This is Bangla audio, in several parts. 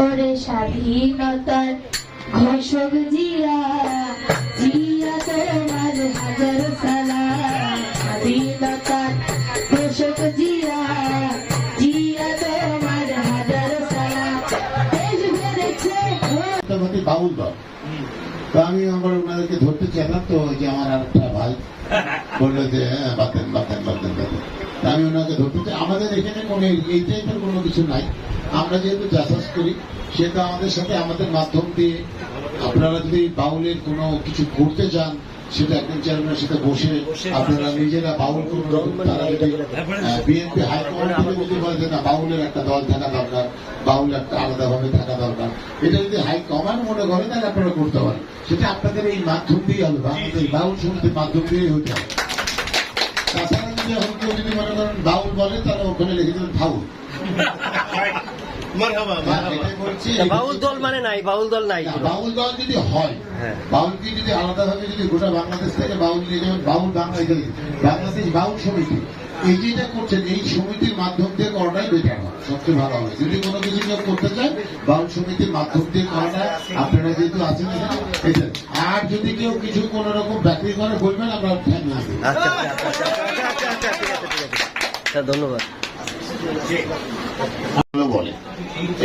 ওরে স্বাধীনতার ঘোষক জিয়া জিয়া তোমার হাজার সালাম। স্বাধীনতার ঘোষক জিয়া জিয়া তোমার হাজার বেড়েছে মোটামুটি বাউল দল। তো আমি আমার ওনাদেরকে ধরতে চাইলাম তো যে আমার আর একটা ভাই বলল যে হ্যাঁ, বাতেন বাতেন বাতেন বাতেন। আমি ওনাকে ধরতে চাই। আমাদের এখানে কোনো এই টাইপের কোনো কিছু নাই। আমরা যেহেতু চাষাস করি সেটা আমাদের সাথে আমাদের মাধ্যম দিয়ে আপনারা যদি বাউলের কোনো কিছু করতে চান সেটা একজন চেয়ারম্যানের সাথে বসে আপনারা নিজেরা বাউল করুন তারা যদি বিএনপি হাইকমান্ড থেকে যদি বলে যে না বাউলের একটা দল থাকা দরকার বাউল একটা আলাদাভাবে থাকা দরকার এটা যদি হাইকমান্ড মনে করে তাহলে আপনারা করতে পারেন। সেটা আপনাদের এই মাধ্যম দিয়ে হবে আমাদের বাউল সমিতির মাধ্যম দিয়েই হতে হবে। তাছাড়া যদি এখন কেউ যদি মনে করেন বাউল বলে তাহলে ওখানে লিখে দেবেন ফাউল। বাউল দল মানে নাই বাউল দল নাই বাউল দল যদি হয় হ্যাঁ। বাউলকে যদি আলাদাভাবে যদি গোটা বাংলাদেশ থেকে বাউল নিয়ে যাবেন বাউল বাংলা বাংলাদেশ বাউল সমিতি এই যেটা করছেন এই সমিতির মাধ্যম দিয়ে করাটাই বেটার হয় সবচেয়ে ভালো হবে যদি কোনো কিছু কেউ করতে চায় বাউল সমিতির মাধ্যম দিয়ে করাটা আপনারা যেহেতু আছেন আর যদি কেউ কিছু কোনো রকম ব্যাকরি করে বলবেন আমরা ফ্যান। আচ্ছা আচ্ছা আচ্ছা আচ্ছা আচ্ছা আচ্ছা স্যার ধন্যবাদ বলে।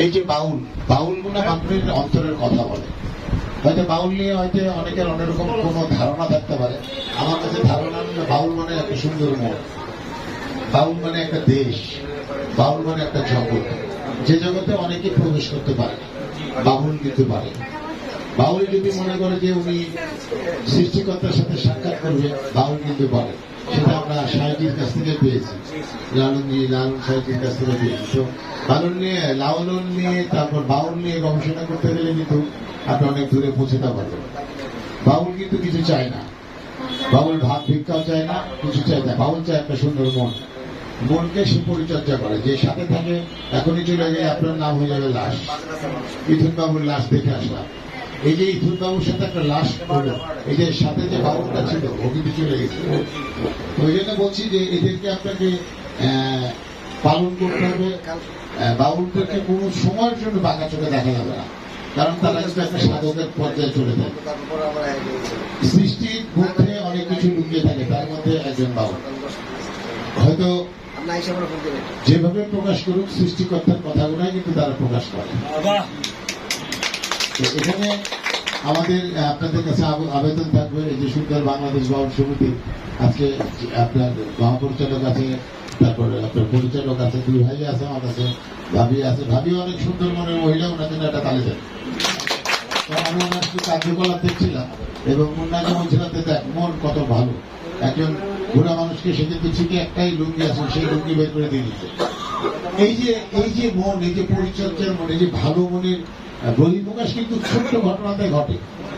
এই যে বাউল বাউলগুলো মানুষের অন্তরের কথা বলে। হয়তো বাউল নিয়ে হয়তো অনেকের অনেক রকম কোনো ধারণা থাকতে পারে। আমার কাছে ধারণা বাউল মানে একটা সুন্দর মন। বাউল মানে একটা দেশ। বাউল মানে একটা জগৎ। যে জগতে অনেকে প্রবেশ করতে পারে, বাউল কিন্তু পারে। বাউল যদি মনে করে যে উনি সৃষ্টিকর্তার সাথে সাক্ষাৎ করবে, বাউল কিন্তু পারে। সেটা আমরা সাহিত্যের কাছ থেকে পেয়েছি। লালন নিয়ে লালন সাহিত্যের কাছ থেকে পেয়েছি। তো লালন নিয়ে লালন নিয়ে, তারপর বাউল নিয়ে গবেষণা করতে গেলে কিন্তু আপনি অনেক দূরে পৌঁছতে পারবেন। বাউল কিন্তু কিছু চায় না। বাউল ভাত ভিক্ষাও চায় না, কিছু চায় না। বাউল চায় একটা সুন্দর মন। মনকে সে পরিচর্যা করে। যে সাথে থাকে, এখনই চলে গেলে আপনার নাম হয়ে যাবে লাশ। ইথুন বাবুর লাশ দেখে আসলাম। এই যে ইথুন বাবুর সাথে একটা লাশ হলো এই যে সাথে যে বাবুটা ছিল ও কিন্তু চলে গেছে। ওই জন্য বলছি যে এদেরকে আপনাকে পালন করতে হবে। আহ, বাউলদেরকে কোনো সময়ের জন্য বাঁকা চোখে দেখা যাবে না। কারণ তারা কিন্তু একটা সাধকের পর্যায়ে চলে যায়। সৃষ্টির মধ্যে অনেক কিছু লুকিয়ে থাকে তার মধ্যে একজন বাউল হয়তো যেভাবে প্রকাশ করুক সৃষ্টিকর্তার কথাগুলাই কিন্তু তারা প্রকাশ করে। এখানে আমাদের আপনাদের কাছে আবেদন থাকবে এই যে সুন্দর বাংলাদেশ বাউল সমিতি। আজকে আপনার মহাপরিচালক আছে, তারপরে আপনার পরিচালক আছে, দুই ভাই আছে আমার কাছে, ভাবি আছে। ভাবি অনেক সুন্দর মনের মহিলা, ওনার জন্য একটা তালে তো আমি ওনার একটু কার্যকলাপ দেখছিলাম এবং ওনাকে বলছিলাম দেখ, মন কত ভালো। একজন বুড়া মানুষকে সে কিন্তু ঠিকই একটাই লুঙ্গি আছে, সেই লুঙ্গি বের করে দিয়ে দিচ্ছে। এই যে এই যে মন, এই যে পরিচর্যার মন, এই যে ভালো মনের আহ, বহিঃপ্রকাশ কিন্তু ছোট্ট ঘটনাতে ঘটে।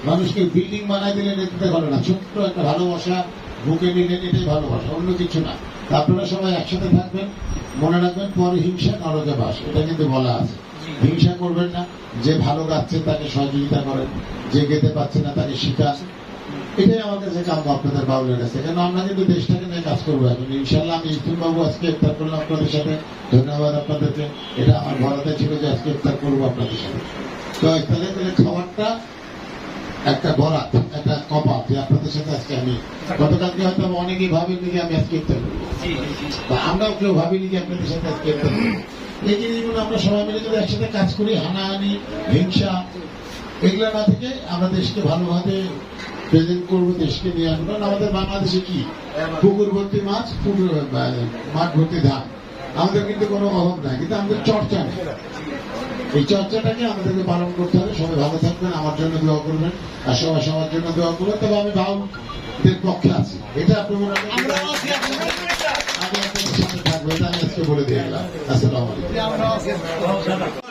মানুষকে বিল্ডিং বানাই দিলে নেতৃত্বে ঘটে না। ছোট্ট একটা ভালোবাসা বুকে নিলে এটাই ভালোবাসা অন্য কিছু না। আপনারা সবাই একসাথে থাকবেন মনে রাখবেন পরে হিংসা নরকে বাস এটা কিন্তু বলা আছে। হিংসা করবেন না যে ভালো গাচ্ছে তাকে সহযোগিতা করেন যে গেতে পাচ্ছে না তাকে শিখান। এটাই আমার কাছে কাম্য আপনাদের বাউলের কাছে। কেন আমরা কিন্তু দেশটাকে নিয়ে কাজ করব এখন? ইনশাল্লাহ আমি ইস্তুল বাবু আজকে ইফতার করলাম আপনাদের সাথে। ধন্যবাদ আপনাদেরকে। এটা আমার বরাতে ছিল যে আজকে ইফতার করব আপনাদের সাথে। তো ইফতারে করে খাবারটা একটা বরাত, একটা কপাত যে আপনাদের সাথে আজকে আমি গতকালকে হয়তো অনেকেই ভাবেননি যে আমি আজকে ইফতার করব। আমরাও কেউ ভাবিনি যে আপনাদের সাথে আজকে ইফতার করব। এই জিনিসগুলো আমরা সবাই মিলে যদি একসাথে কাজ করি, হানাহানি, হিংসা এগুলো না থেকে আমরা দেশকে ভালোভাবে প্রেজেন্ট করব দেশকে নিয়ে আসব। আমাদের বাংলাদেশে কি? পুকুর ভর্তি মাছ পুকুর মাঠ ভর্তি ধান। আমাদের কিন্তু কোনো অভাব নাই কিন্তু আমাদের চর্চা নেই। এই চর্চাটাকে আমাদেরকে পালন করতে হবে। সবাই ভালো থাকবেন আমার জন্য দোয়া করবেন আর সবাই সবার জন্য দোয়া করবেন। তবে আমি বাউলদের পক্ষে আছি। এটা আপনি মনে রাখবেন আমি আপনাদের সাথে থাকব এটা আমি আজকে বলে দিয়ে গেলাম। আসসালামু আলাইকুম।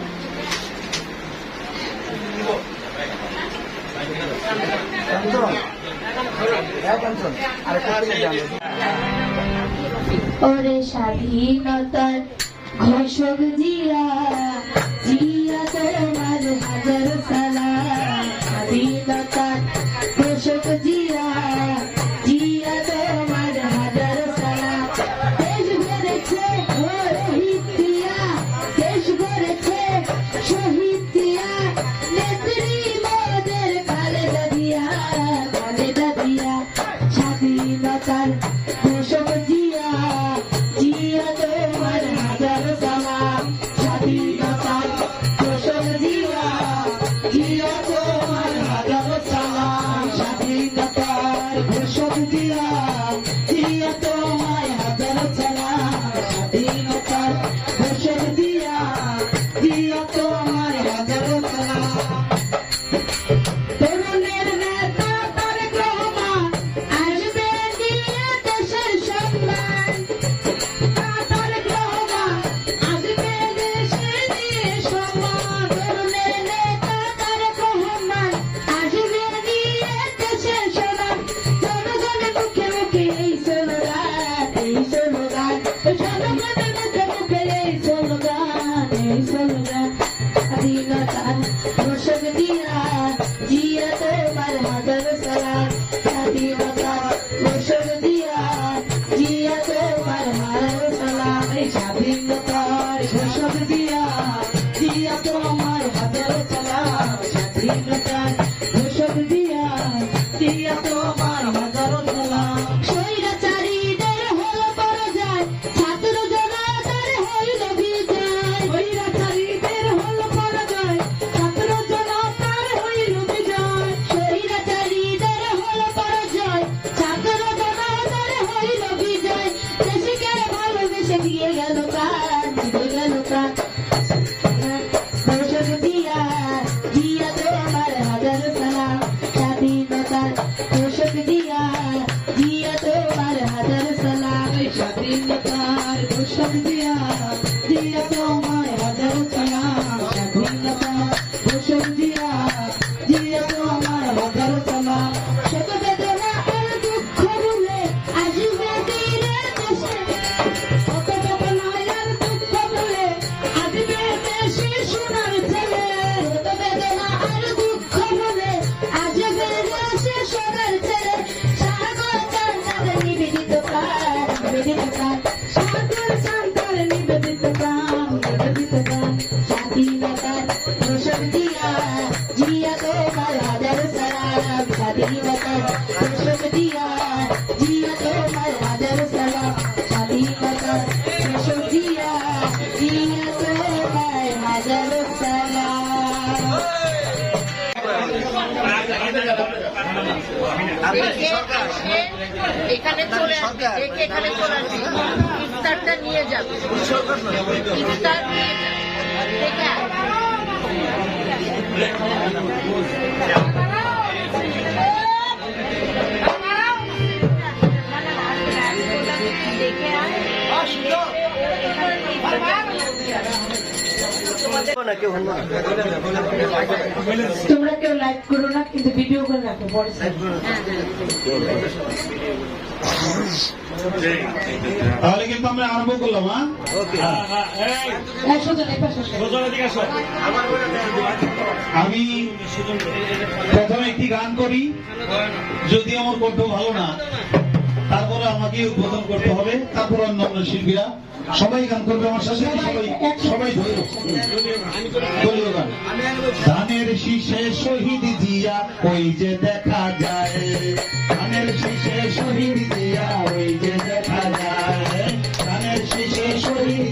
ওরে স্বাধীনতার ঘোষক জিয়া জিয়া তোমার হাজার সালা স্বাধীনতার স্বাধীনতার ঘোষক তোমার হাজার সালাম স্বাধীনতার ঘোষক দিয়া জিয়া তোমার হাজার সালাম স্বৈরাচারীদের হলো পরাজয় ছাত্র জনতার হইল বিজয় স্বৈরাচারীদের হলো পরাজয় ছাত্র জনতার হইল বিজয় স্বৈরাচারীদের হলো পরাজয় ছাত্র জনতার হইল বিজয় দেশকে ভালোবেসে দিয়ে গেল দিয়ে গেল প্রাণ। এখানে চলে আসবে দেখে এখানে চলে আসবে। ইফতারটা নিয়ে যাবে। ইফতার না কেউ তোমরা কেউ লাইক করো না কিন্তু ভিডিও করে রাখো পরে তাহলে কিন্তু আমরা আরম্ভ করলাম হ্যাঁ। আমি প্রথমে একটি গান করি যদি আমার কণ্ঠ ভালো না। তারপরে আমাকে উদ্বোধন করতে হবে। তারপর অন্যান্য শিল্পীরা। সবাই গান করবে আমার সাথে, সবাই সবাই দলীয় ধানের শীষে শহীদ জিয়া, ওই যে দেখা যায়। ধানের শীষে শহীদ জিয়া, ওই যে দেখা যায়। ধানের শীষে শহীদ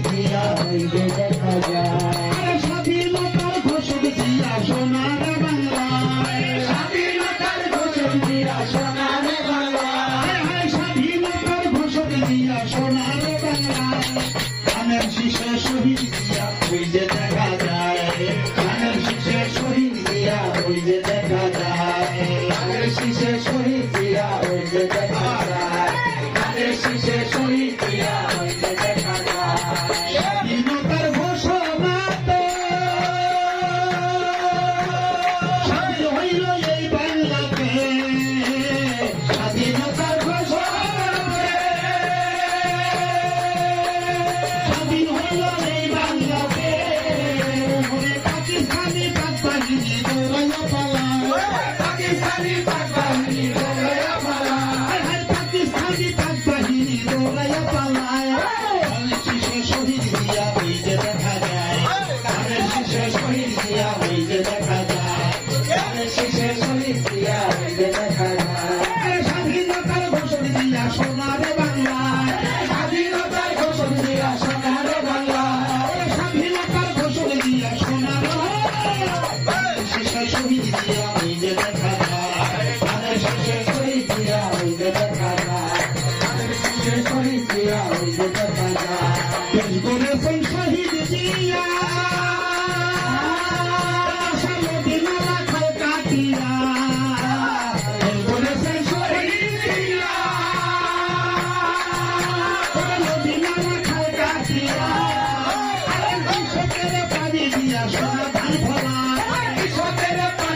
Черная полна.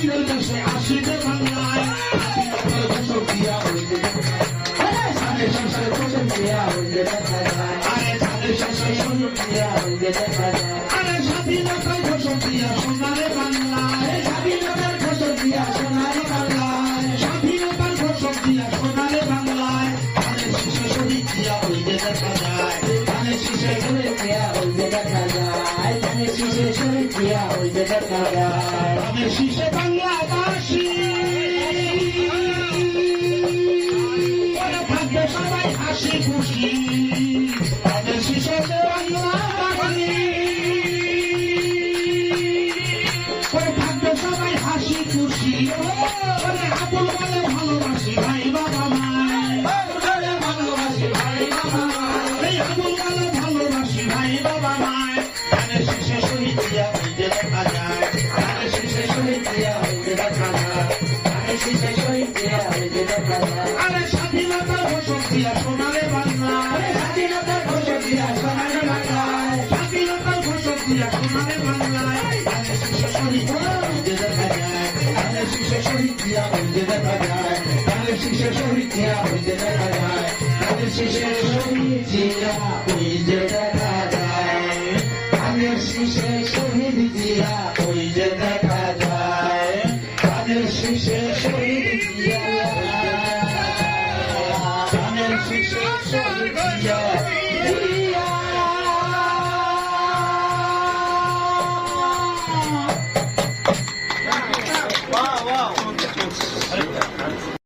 জিয়া বীরের দেশে আসিবে বাংলা শীষে শহীদ দিয়া হইলে দেখা যায় ধানের বাংলাবাসী থাকবে সবাই হাসি খুশি তাদের শিশে থাকবে সবাই হাসি খুশি আবুল বলে ভালোবাসি ভাই বাবা বলে ভালোবাসি ভাই বাবা এই আবুল বলে ভালোবাসি ভাই বাবা মায় শীষে শহীদ দিয়া হইতে দেখা যায় ধানের শীষে শহীদ দিয়া হইতে দেখা